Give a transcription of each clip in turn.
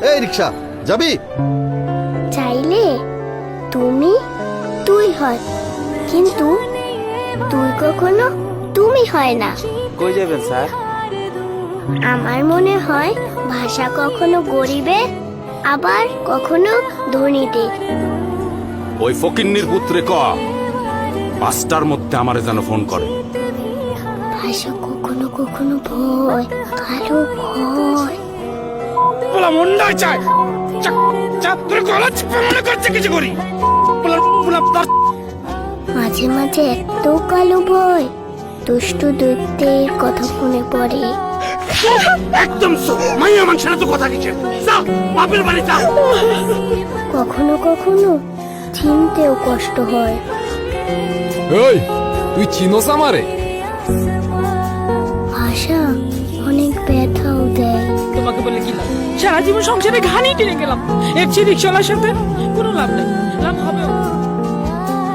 এই রিক্সা যাবি? চাইলে তুমি তুই হয়। কিন্তু তুই কখনো তুমি হয় না। কই যাবেন স্যার? আমার মনে হয় ভাষা কখনো গরিবে আবার কখনো ধনীদের ওই ফকিন্নির পুত্রে ক পাঁচটার মধ্যে আমারে যেন ফোন করে। ভাষা কখনো কখনো ভয় কালো ভয়। মন্ডা চায়। চাতুর গলা চিপে মনে করছে কিছু করি। বলা বলা তার মাঝে মাঝে এত কালো ভয় দুষ্টু দৈত্যের কথা মনে পড়ে। একদম মাইয়া মানুষের তো কথা কিছু। যা বাপের বাড়ি যা। কখনো কখনো চিনতেও কষ্ট হয়। ওই তুই চিনোস আমারে? সারা জীবন সংসারে ঘানি টেনে গেলাম। এফসি রিক্সাওয়ালার সাথে কোনো লাভ নেই। লাভ হবে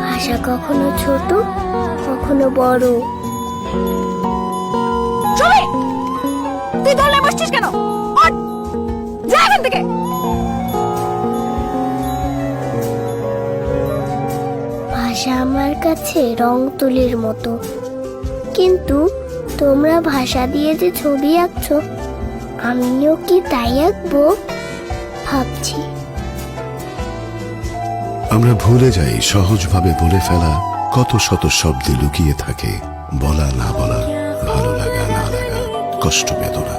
ভাষা কখনো ছোট কখনো বড়। ছবি! তুই ধরলে বসছিস কেন? যা এখান থেকে! ভাষা আমার কাছে রং তুলির মতো। কিন্তু তোমরা ভাষা দিয়ে যে ছবি আঁকছো আমিও কি তাই আঁকবো ভাবছি। আমরা ভুলে যাই, সহজভাবে বলে ফেলা কত শত শব্দে লুকিয়ে থাকে বলা, না বলা, ভালো লাগা, না লাগা, কষ্ট, বেদনা,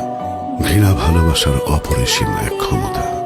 ঘৃণা, ভালোবাসার অপরিসীম এক ক্ষমতা।